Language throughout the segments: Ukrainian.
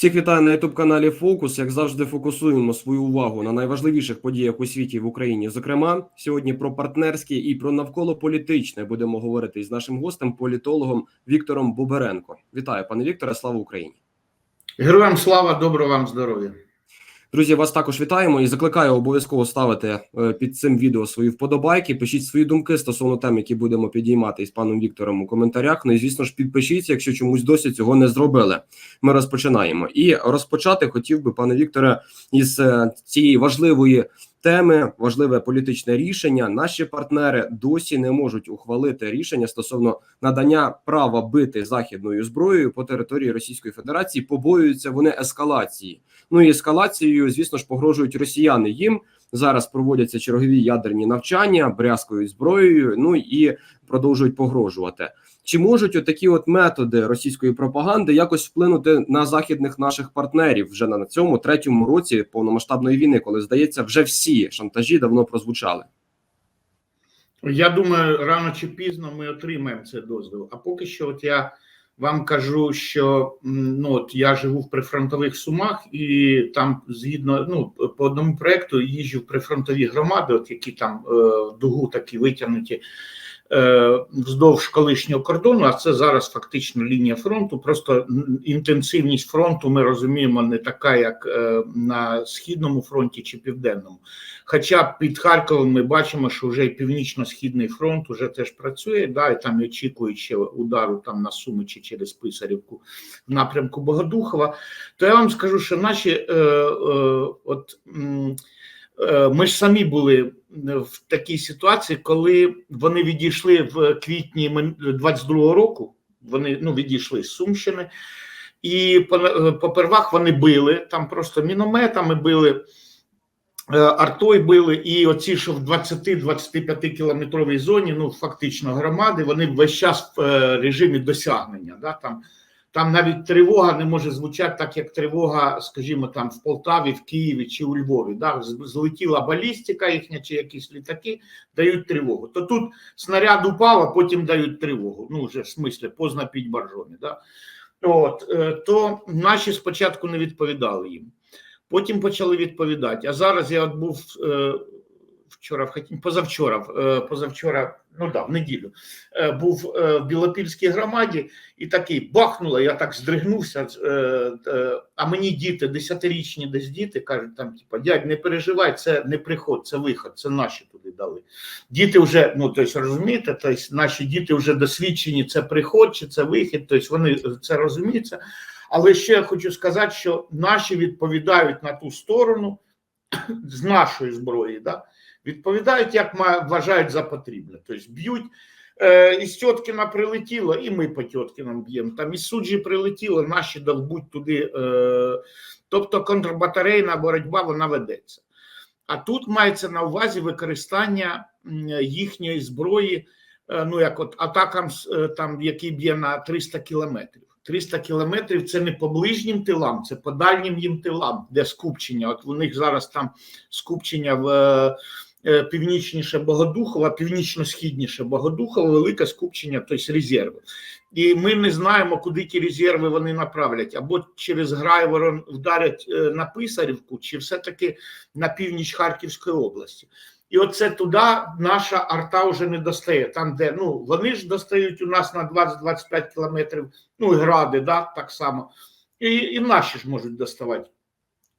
Всіх вітаю на youtube каналі Фокус. Як завжди, фокусуємо свою увагу на найважливіших подіях у світі в Україні. Зокрема, сьогодні про партнерське і про навколополітичне будемо говорити із нашим гостем, політологом Віктором Боберенко. Вітаю, пане Вікторе. Слава Україні! Героям слава, доброго вам здоров'я. Друзі, вас також вітаємо і закликаю обов'язково ставити е, під цим відео свої вподобайки. Пишіть свої думки стосовно тем, які будемо підіймати із паном Віктором у коментарях. Ну і звісно ж, підпишіться, якщо чомусь досі цього не зробили. Ми розпочинаємо. І розпочати хотів би, пане Вікторе, із е, цієї важливої теми, важливе політичне рішення. Наші партнери досі не можуть ухвалити рішення стосовно надання права бити західною зброєю по території Російської Федерації. Побоюються вони ескалації. Ну і ескалацією, звісно ж, погрожують росіяни. Їм зараз проводяться чергові ядерні навчання, брязкою зброєю. Ну і продовжують погрожувати. Чи можуть отакі от методи російської пропаганди якось вплинути на західних наших партнерів вже на цьому третьому році повномасштабної війни, коли здається, вже всі шантажі давно прозвучали? Я думаю, рано чи пізно ми отримаємо цей дозвіл. А поки що, от я вам кажу, що ну от я живу в прифронтових сумах, і там згідно ну по одному проекту їжджу в прифронтові громади, от які там е, дугу такі витягнуті. Вздовж колишнього кордону, а це зараз фактично лінія фронту. Просто інтенсивність фронту ми розуміємо не така, як на східному фронті чи південному. Хоча під Харковом ми бачимо, що вже і північно-східний фронт вже теж працює, да, і там очікують ще удару там на Суми чи через Писарівку в напрямку Богодухова. То я вам скажу, що наші е, е, от. М ми ж самі були в такій ситуації, коли вони відійшли в квітні 22-го року. Вони ну відійшли з Сумщини, і попервах вони били там просто мінометами били. Артой били, і оці, що в 20-25 кілометровій зоні, ну фактично громади, вони весь час в режимі досягнення. Да, там там навіть тривога не може звучати так, як тривога, скажімо, там в Полтаві, в Києві чи у Львові. Да? Злетіла балістика їхня чи якісь літаки, дають тривогу. То тут снаряд упав, а потім дають тривогу. Ну, вже в смислі, позна піть боржомі. Да? От, То наші спочатку не відповідали їм, потім почали відповідати. А зараз я от був вчора в Хатін, позавчора, позавчора, ну да, в неділю, був в Білопільській громаді і такий бахнуло, я так здригнувся. А мені діти, десятирічні десь діти, кажуть, там, типа, дядь, не переживай, це не приход, це виход, це наші туди дали. Діти вже, ну тобто, розумієте, тобто, наші діти вже досвідчені, це приход чи це вихід, тобто вони це розуміються. Але ще я хочу сказати, що наші відповідають на ту сторону з нашої зброї. Да? Відповідають, як вважають за потрібне. Тобто б'ють е, із Тьоткіна прилетіло, і ми по Тьоткінам б'ємо. Там із суджі прилетіло, наші довбуть туди. Е, тобто контрбатарейна боротьба вона ведеться. А тут мається на увазі використання їхньої зброї, е, ну як от атакам, там, який б'є на 300 кілометрів. 300 кілометрів це не по ближнім тилам, це по дальнім їм тилам, де скупчення. От у них зараз там скупчення в північніше Богодухова, північно-східніше Богодухова, велике скупчення, тобто резерви. І ми не знаємо, куди ті резерви вони направлять, або через Грайворон вдарять е, на Писарівку, чи все-таки на північ Харківської області. І оце туди наша арта вже не достає. Там, де ну вони ж достають у нас на 20-25 кілометрів, ну і гради, да, так само, і і наші ж можуть доставати.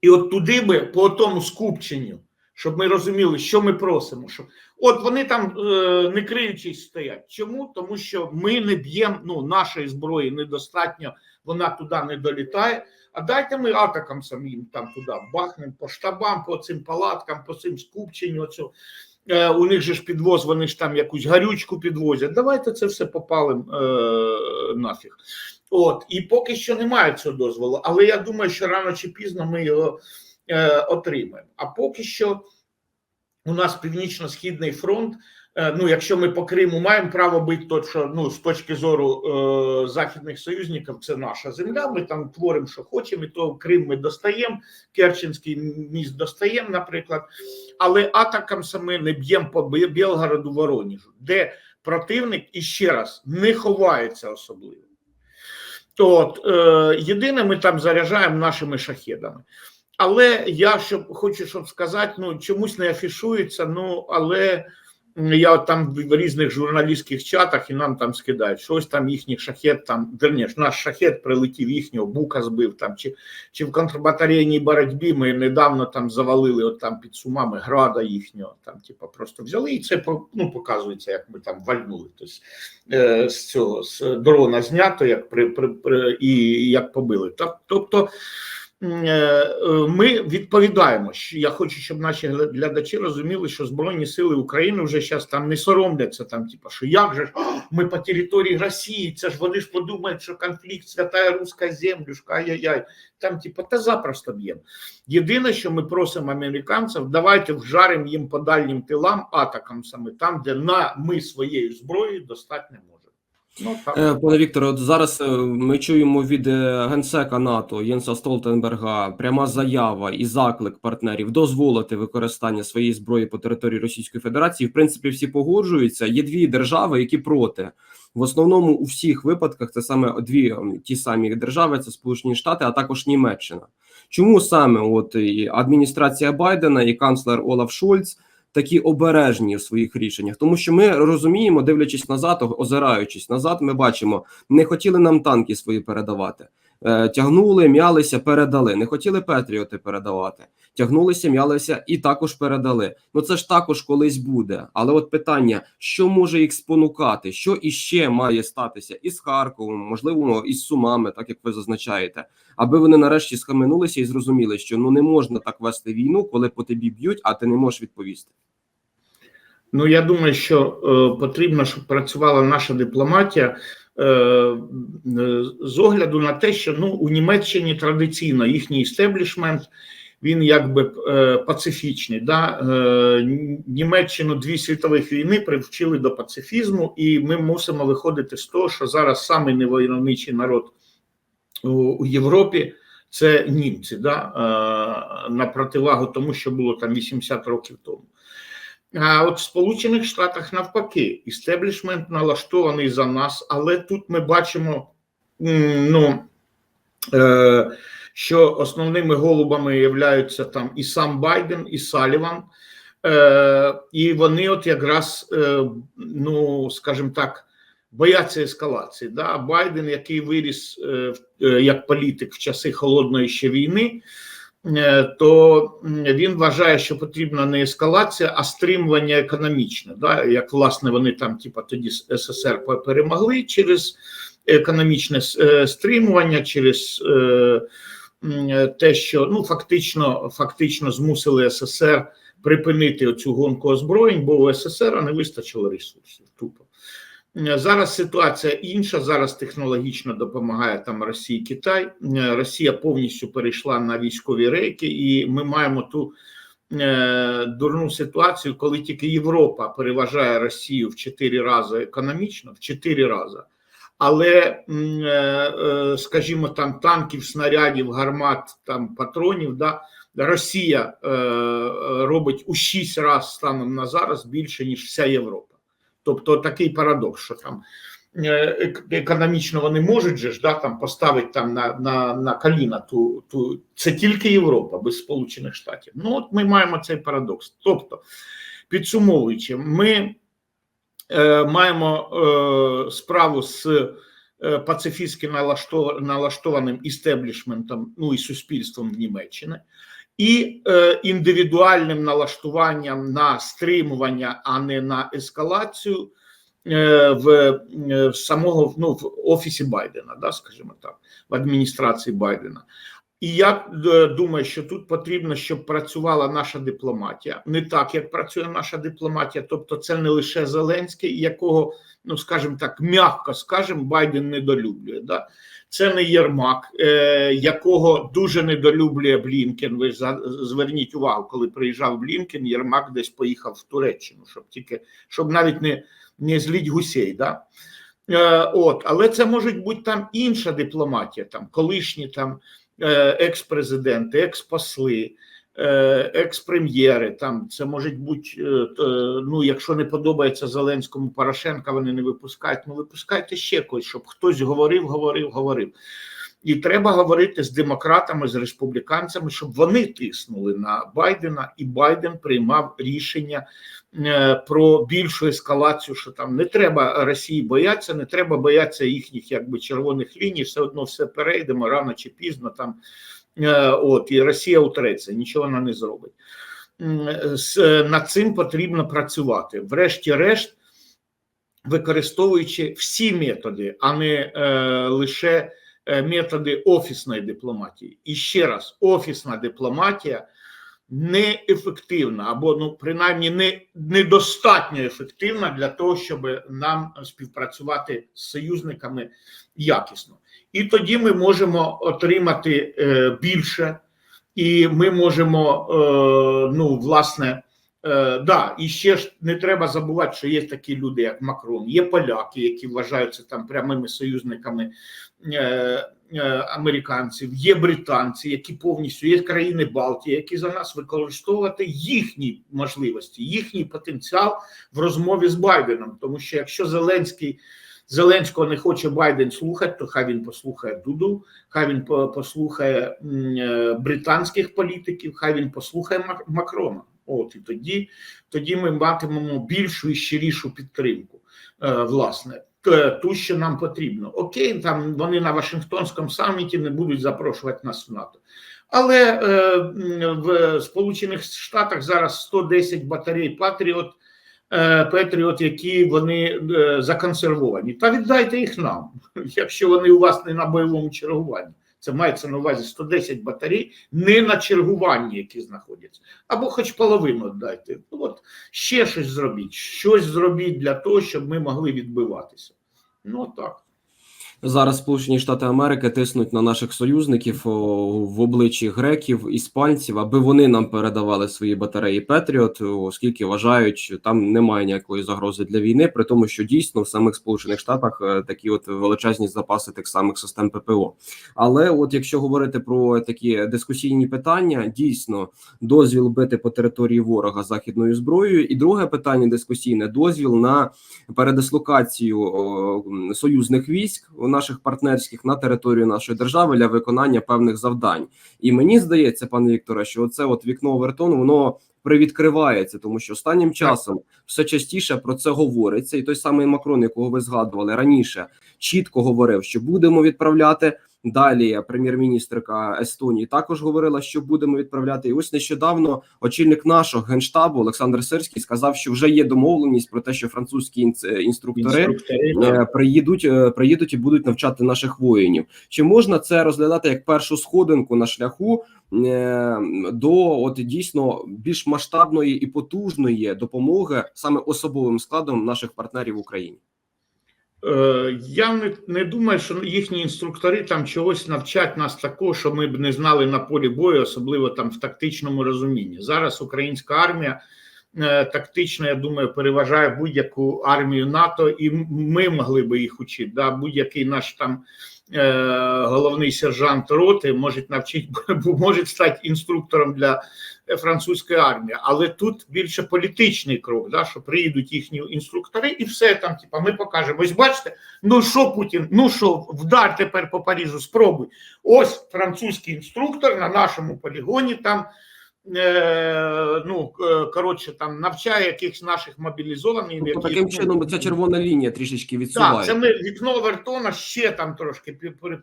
І от туди би по тому скупченню, щоб ми розуміли, що ми просимо. Що От вони там е, не криючись стоять. Чому? Тому що ми не б'ємо, ну нашої зброї недостатньо, вона туди не долітає. А дайте ми атакам самим там туди бахнемо по штабам, по цим палаткам, по цим скупченню. Оцю. Е, у них же ж підвоз, вони ж там якусь гарючку підвозять. Давайте це все попалим е, нафіг. От, і поки що немає цього дозволу, але я думаю, що рано чи пізно ми його отримаємо. А поки що у нас північно-східний фронт. Е, ну, якщо ми по Криму маємо право бити, то що ну з точки зору е, західних союзників, це наша земля. Ми там творимо, що хочемо, і то Крим ми достаємо, Керченський міст достаємо, наприклад, але атакам саме не б'ємо по Білгороду, Вороніжу, де противник і ще раз не ховається особливо. От, е, єдине, ми там заряджаємо нашими шахедами. Але я щоб хочу щоб сказати, ну чомусь не афішується. Ну але я там в різних журналістських чатах і нам там скидають, що ось там їхній шахет, там верніш, наш шахет прилетів їхнього бука збив там, чи, чи в контрбатарейній боротьбі ми недавно там завалили от там під сумами града їхнього. Там, типу, просто взяли, і це ну, показується, як ми там вальнули. Тобто е, з цього з дрона знято, як при, при, при і як побили. Тобто. Е, е, Ми відповідаємо. Я хочу, щоб наші глядачі розуміли, що Збройні Сили України вже зараз там не соромляться. Там, типу, що як же ж ми по території Росії? Це ж вони ж подумають, що конфлікт святая руська землюшка, ай-яй-яй. Там, типу, та запросто б'ємо. Єдине, що ми просимо американців, давайте вжаримо їм по дальнім тилам, атакам саме там, де на ми своєю зброєю достати не можемо. Ну так. Е, Пане Вікторе, от зараз е, ми чуємо від е, генсека НАТО Єнса Столтенберга пряма заява і заклик партнерів дозволити використання своєї зброї по території Російської Федерації. В принципі, всі погоджуються. Є дві держави, які проти. В основному у всіх випадках це саме дві ті самі держави: це Сполучені Штати, а також Німеччина. Чому саме от і адміністрація Байдена і канцлер Олаф Шольц такі обережні в своїх рішеннях, тому що ми розуміємо, дивлячись назад, озираючись назад, ми бачимо, не хотіли нам танки свої передавати. Е, Тягнули, м'ялися, передали. Не хотіли Петріоти передавати. Тягнулися, м'ялися і також передали. Ну це ж також колись буде. Але от питання: що може їх спонукати? Що іще має статися із Харковом, можливо, із Сумами, так як ви зазначаєте, аби вони нарешті схаменулися і зрозуміли, що ну не можна так вести війну, коли по тобі б'ють, а ти не можеш відповісти. Ну я думаю, що е, потрібно, щоб працювала наша дипломатія з огляду на те, що ну у Німеччині традиційно їхній істеблішмент він якби е, пацифічний. Да? Е, Німеччину дві світових війни привчили до пацифізму, і ми мусимо виходити з того, що зараз самий невойовничий народ у, Європі. Це німці, да, е, на противагу тому, що було там 80 років тому. А от в Сполучених Штатах навпаки, істеблішмент налаштований за нас, але тут ми бачимо, ну, е, що основними голубами являються там і сам Байден, і Саліван. Е, і вони, от якраз, е, ну скажімо так, бояться ескалації. Да? Байден, який виріс як політик в часи холодної ще війни, то він вважає, що потрібна не ескалація, а стримування економічне. Да? Як власне вони там, типа, тоді СССР пе- перемогли через економічне е, стримування, через е, е, те, що ну фактично, фактично змусили СССР припинити оцю гонку озброєнь, бо у СССР не вистачило ресурсів. Тупо. Е, Зараз ситуація інша. Зараз технологічно допомагає там Росії Китай. Е, Росія повністю перейшла на військові рейки, і ми маємо ту е, дурну ситуацію, коли тільки Європа переважає Росію в чотири рази економічно, в чотири рази. Але, скажімо, там танків, снарядів, гармат, там патронів, да, Росія робить у шість разів станом на зараз більше, ніж вся Європа. Тобто такий парадокс, що там е, економічно вони можуть же ж да, там поставити там на, на, на коліна ту, ту це тільки Європа без Сполучених Штатів. Ну от ми маємо цей парадокс. Тобто, підсумовуючи, ми е, маємо е, справу з е, пацифістськи налаштованим істеблішментом, ну і суспільством в Німеччині, і е, індивідуальним налаштуванням на стримування, а не на ескалацію е, в, е, в самого ну, в офісі Байдена, да, скажімо так, в адміністрації Байдена. І я е, думаю, що тут потрібно, щоб працювала наша дипломатія, не так, як працює наша дипломатія. Тобто, це не лише Зеленський, якого, ну скажімо так, м'яко скажемо, Байден недолюблює. Да? Це не Єрмак, е, якого дуже недолюблює Блінкен. Ви за- зверніть увагу, коли приїжджав Блінкен, Єрмак десь поїхав в Туреччину, щоб тільки щоб навіть не, не зліть гусей. Да? Е, от, але це може бути там інша дипломатія, там колишні там екс-президенти, екс-посли, е, екс-прем'єри. Там це можуть бути, е, ну якщо не подобається Зеленському Порошенка, вони не випускають. Ну випускайте ще когось, щоб хтось говорив, говорив, говорив. І треба говорити з демократами, з республіканцями, щоб вони тиснули на Байдена, і Байден приймав рішення е, про більшу ескалацію, що там не треба Росії боятися, не треба боятися їхніх якби червоних ліній, все одно все перейдемо рано чи пізно там. Е, От і Росія утреться, нічого вона не зробить. Е, Над цим потрібно працювати. Врешті-решт, використовуючи всі методи, а не е, лише методи офісної дипломатії. І ще раз, офісна дипломатія неефективна або ну принаймні не недостатньо ефективна для того, щоб нам співпрацювати з союзниками якісно. І тоді ми можемо отримати е, більше, і ми можемо, е, ну, власне, е, да, і ще ж не треба забувати, що є такі люди, як Макрон, є поляки, які вважаються там прямими союзниками е, е, американців, є британці, які повністю є країни Балтії, які за нас використовувати їхні можливості, їхній потенціал в розмові з Байденом. Тому що якщо Зеленський Зеленського не хоче Байден слухати, то хай він послухає Дуду, хай він послухає е, британських політиків, хай він послухає Мак- Макрона. От і тоді, тоді ми матимемо більшу і щирішу підтримку. Е, власне, ту, що нам потрібно. Окей, там вони на Вашингтонському саміті не будуть запрошувати нас в НАТО. Але е, в Сполучених Штатах зараз 110 батарей Патріот, е, Петріот, які вони е, законсервовані. Та віддайте їх нам, якщо вони у вас не на бойовому чергуванні. Це мається на увазі 110 батарей, не на чергуванні, які знаходяться, або хоч половину дайте. От ще щось зробіть, щось зробіть для того, щоб ми могли відбиватися. Ну так. Зараз Сполучені Штати Америки тиснуть на наших союзників о, в обличчі греків, іспанців, аби вони нам передавали свої батареї Петріот, оскільки вважають, що там немає ніякої загрози для війни, при тому, що дійсно в самих Сполучених Штатах е, такі от величезні запаси тих самих систем ППО. Але от якщо говорити про такі дискусійні питання, дійсно дозвіл бити по території ворога західною зброєю, і друге питання дискусійне дозвіл на передислокацію о, союзних військ наших партнерських на територію нашої держави для виконання певних завдань. І мені здається, пане Вікторе, що це от вікно Овертону воно привідкривається, тому що останнім часом все частіше про це говориться, і той самий Макрон, якого ви згадували раніше, чітко говорив, що будемо відправляти. Далі прем'єр-міністрка Естонії також говорила, що будемо відправляти. І ось нещодавно очільник нашого генштабу Олександр Сирський сказав, що вже є домовленість про те, що французькі інструктори Інструктори, е, приїдуть, е, приїдуть і будуть навчати наших воїнів. Чи можна це розглядати як першу сходинку на шляху е, до от дійсно більш масштабної і потужної допомоги саме особовим складом наших партнерів в Україні? Е, Я не, не думаю, що їхні інструктори там чогось навчать нас такого, що ми б не знали на полі бою, особливо там в тактичному розумінні. Зараз українська армія тактично, я думаю, переважає будь-яку армію НАТО, і ми могли би їх учити. Да? Будь-який наш там е, головний сержант роти може навчити, може стати інструктором для французької армії, але тут більше політичний крок, да, що приїдуть їхні інструктори, і все там, типа, ми покажемо. Ось бачите, ну що Путін, ну що, вдар тепер по Парижу, спробуй. Ось французький інструктор на нашому полігоні там. Е, ну е, коротше, там навчає якихось наших мобілізованих. Тобто таким ну, чином ця червона лінія трішечки так, відсуває. це ми вікно Вертона ще там трошки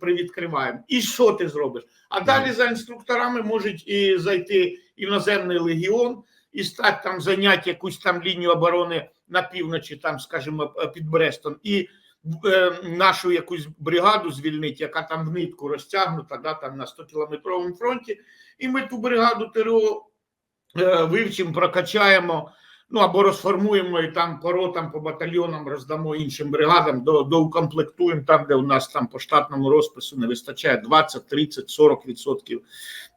привідкриваємо. І що ти зробиш? А далі за інструкторами можуть і зайти іноземний легіон і стати там зайняти якусь там лінію оборони на півночі, там, скажімо, під Брестом, і нашу якусь бригаду звільнити, яка там в нитку розтягнута, да, там на 100 кілометровому фронті, і ми ту бригаду ТРО е, вивчимо, прокачаємо. Ну або розформуємо і там по ротам, по батальйонам роздамо іншим бригадам, до, доукомплектуємо там, де у нас там по штатному розпису не вистачає 20, 30, 40 відсотків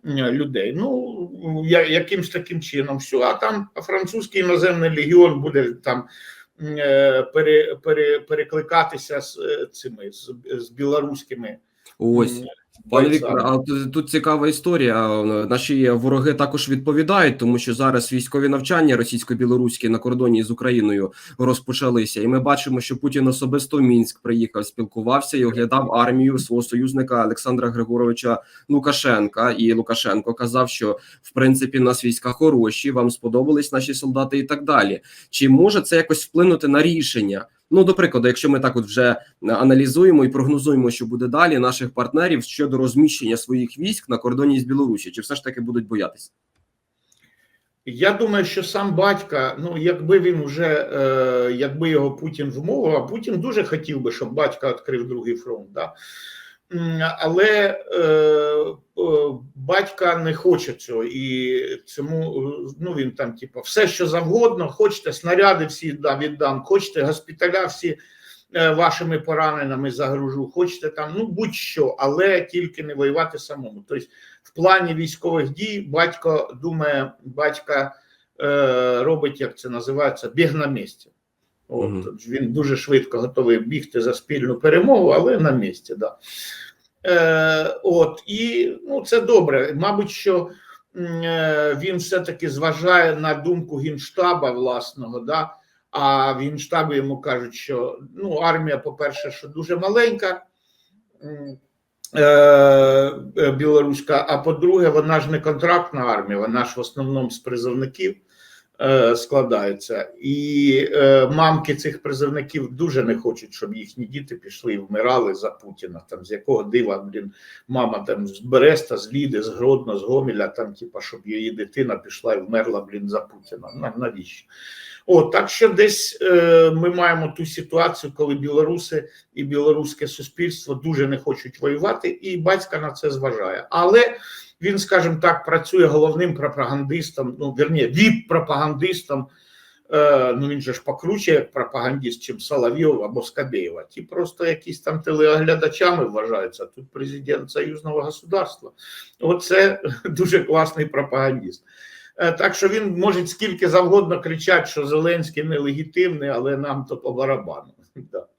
е, людей. Ну я, якимсь таким чином, все. А там французький іноземний легіон буде там е, пере, пере, перекликатися з е, цими з, з білоруськими. Ось Пане. Вікторе, а тут цікава історія. Наші вороги також відповідають, тому що зараз військові навчання російсько-білоруські на кордоні з Україною розпочалися, і ми бачимо, що Путін особисто в Мінськ приїхав, спілкувався і оглядав армію свого союзника Олександра Григоровича Лукашенка. І Лукашенко казав, що в принципі нас війська хороші, вам сподобались наші солдати і так далі. Чи може це якось вплинути на рішення? Ну, до прикладу, якщо ми так от вже аналізуємо і прогнозуємо, що буде далі наших партнерів щодо розміщення своїх військ на кордоні з Білорусі, чи все ж таки будуть боятися? Я думаю, що сам батька, ну якби він вже, е, якби його Путін вмовив, а Путін дуже хотів би, щоб батька відкрив другий фронт. Да? Але е, батька не хоче цього, і цьому е, ну він там, типу, все, що завгодно, хочете снаряди всі да, віддам, хочете госпіталя всі е, вашими пораненими загружу, хочете там, ну будь-що, але тільки не воювати самому. Тобто, в плані військових дій батько думає, батька е, робить, як це називається, біг на місці. От, Мгм. Він дуже швидко готовий бігти за спільну перемогу, але на місці. Да. Е, от, і ну, це добре. Мабуть, що е, він все-таки зважає на думку Генштаба власного, да, а в Генштабі йому кажуть, що ну, армія, по-перше, що дуже маленька. е, е, білоруська, а по-друге, вона ж не контрактна армія, вона ж в основному з призовників е, складається. І е, мамки цих призовників дуже не хочуть, щоб їхні діти пішли і вмирали за Путіна. Там з якого дива, блін, мама там з Береста, з Ліди, з Гродно, з Гомеля, там, типа, щоб її дитина пішла і вмерла, блін, за Путіна. Навіщо? О, так що десь е, ми маємо ту ситуацію, коли білоруси і білоруське суспільство дуже не хочуть воювати, і батька на це зважає. Але він, скажімо так, працює головним пропагандистом, ну вірні, віп-пропагандистом. Е, ну він же ж покруче як пропагандист, чим Соловйов або Скабєєва. Ті просто якісь там телеоглядачами вважаються. Тут президент союзного государства. Оце дуже класний пропагандист. Е, Так що він може скільки завгодно кричати, що Зеленський нелегітимний, але нам то по барабану.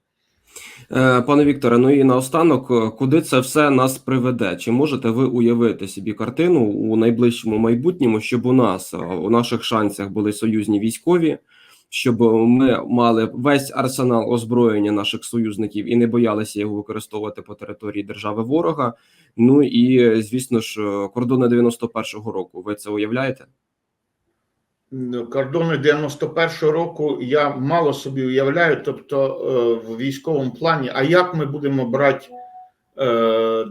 Е, Пане Вікторе, ну і наостанок, е, куди це все нас приведе? Чи можете ви уявити собі картину у найближчому майбутньому, щоб у нас е, у наших шансах були союзні військові, щоб ми мали весь арсенал озброєння наших союзників і не боялися його використовувати по території держави ворога? Ну і звісно ж, кордони 91-го року. Ви це уявляєте? Кордони 91-го року я мало собі уявляю, тобто е, в військовому плані, а як ми будемо брати е,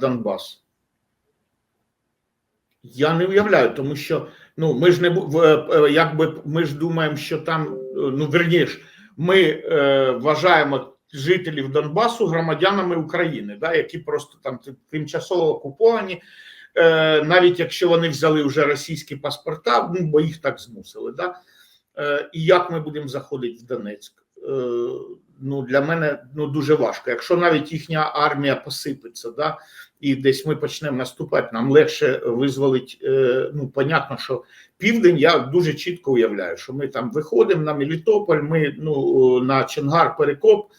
Донбас? Я не уявляю, тому що ну ми ж не е, якби ми ж думаємо, що там ну верніш, ми е, вважаємо жителів Донбасу громадянами України, да, які просто там тимчасово окуповані, навіть якщо вони взяли вже російські паспорта, ну бо їх так змусили. Да? Е, і як ми будемо заходити в Донецьк? Е, ну для мене ну дуже важко. Якщо навіть їхня армія посипеться, да, і десь ми почнемо наступати, нам легше визволить. Е, ну, понятно, що південь я дуже чітко уявляю, що ми там виходимо на Мелітополь, ми ну на Чонгар Перекоп.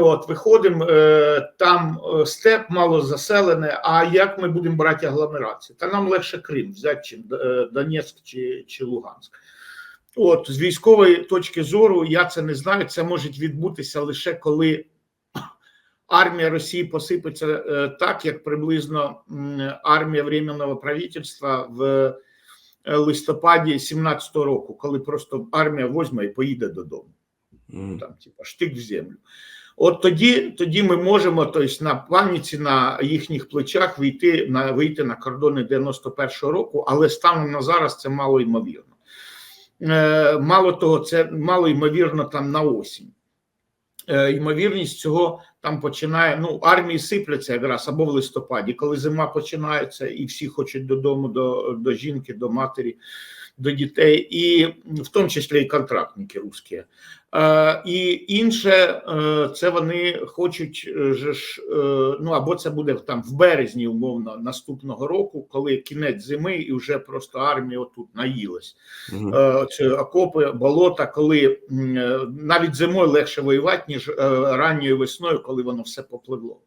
От виходимо, е, там е, степ мало заселене. А як ми будемо брати агломерації? Та нам легше Крим взяти, чим е, Донецьк чи, чи Луганськ. От з військової точки зору я це не знаю. Це може відбутися лише коли армія Росії посипеться так, як приблизно армія Временного правительства в листопаді 17-го року, коли просто армія возьме і поїде додому Мгм. там, типа, штик в землю. От тоді, тоді ми можемо тобто, на пам'яті на їхніх плечах вийти на вийти на кордони 91-го року, але станом на зараз це мало ймовірно. Е, мало того, це мало ймовірно там на осінь. Е, ймовірність цього там починає. Ну, армії сипляться якраз або в листопаді, коли зима починається, і всі хочуть додому до, до жінки, до матері, до дітей, і в тому числі і контрактники русські. І інше, е, це вони хочуть е, же ж, е, ну або це буде там в березні, умовно, наступного року, коли кінець зими, і вже просто армія отут наїлась. Ці окопи, болота, коли навіть зимою легше воювати, ніж ранньою весною, коли воно все попливло.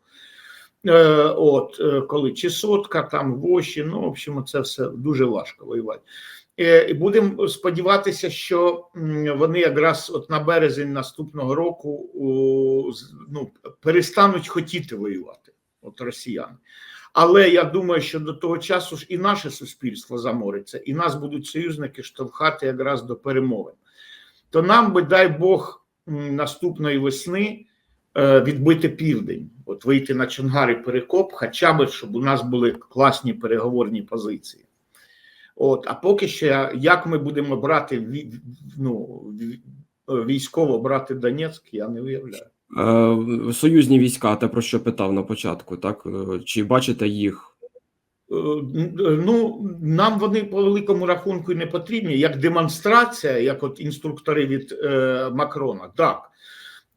От, коли чи сотка, там воші, ну, в общем, це все дуже важко воювати. Е, І будемо сподіватися, що вони якраз от на березень наступного року ну, перестануть хотіти воювати, от росіяни. Але я думаю, що до того часу ж і наше суспільство замориться, і нас будуть союзники штовхати якраз до перемовин. То нам би, дай Бог, наступної весни е, відбити південь, от вийти на Чонгари Перекоп, хоча б щоб у нас були класні переговорні позиції. От, а поки що, як ми будемо брати ну, військово брати Донецьк, я не уявляю. Е, Союзні війська, те про що питав на початку, так Е, чи бачите їх? Е, Ну, нам вони по великому рахунку не потрібні, як демонстрація, як от інструктори від е, Макрона, так.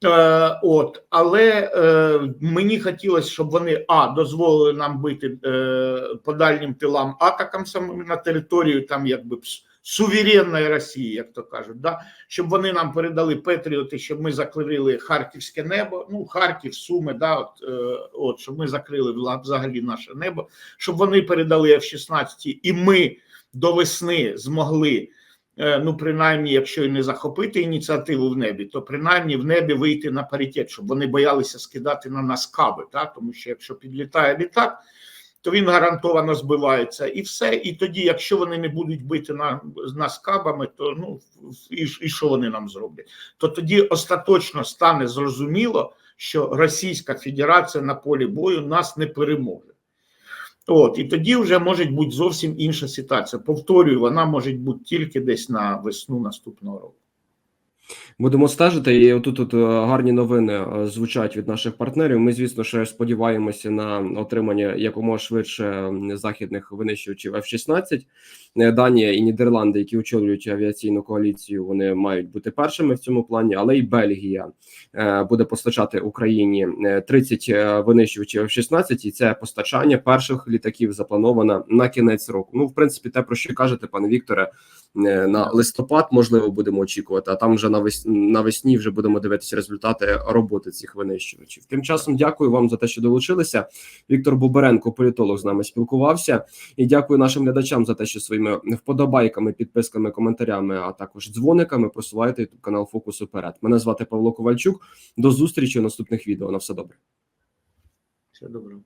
Е, от, але е, мені хотілося, щоб вони а дозволили нам бити е, по дальнім тилам атакам самим на територію там якби суверенної Росії, як то кажуть, да? щоб вони нам передали Петріоти, щоб ми закрили харківське небо, ну Харків, Суми, да, от, е, от щоб ми закрили взагалі наше небо, щоб вони передали F-16, і ми до весни змогли. Е, Ну, принаймні, якщо і не захопити ініціативу в небі, то принаймні в небі вийти на паритет, щоб вони боялися скидати на нас каби, так? тому що якщо підлітає літак, то він гарантовано збивається, і все. І тоді, якщо вони не будуть бити на нас кабами, то ну і, і що вони нам зроблять? То тоді остаточно стане зрозуміло, що Російська Федерація на полі бою нас не переможе. От, і тоді вже може бути зовсім інша ситуація. Повторюю, вона може бути тільки десь на весну наступного року. Будемо стежити. І отут от е, гарні новини е, звучать від наших партнерів. Ми, звісно, ще сподіваємося на отримання якомога швидше західних винищувачів F-16. Е, Данія і Нідерланди, які очолюють авіаційну коаліцію, вони мають бути першими в цьому плані, але й Бельгія е, буде постачати Україні е, 30 е, винищувачів F-16, і це постачання перших літаків заплановано на кінець року. Ну, в принципі, те про що кажете, пане Вікторе, на листопад можливо будемо очікувати, а там вже навес- навесні вже будемо дивитися результати роботи цих винищувачів. Тим часом дякую вам за те, що долучилися. Віктор Бобаренко, політолог, з нами спілкувався, і дякую нашим глядачам за те, що своїми вподобайками, підписками, коментарями, а також дзвониками просуваєте youtube канал Фокус уперед. Мене звати Павло Ковальчук. До зустрічі у наступних відео. На все добре. Все добре.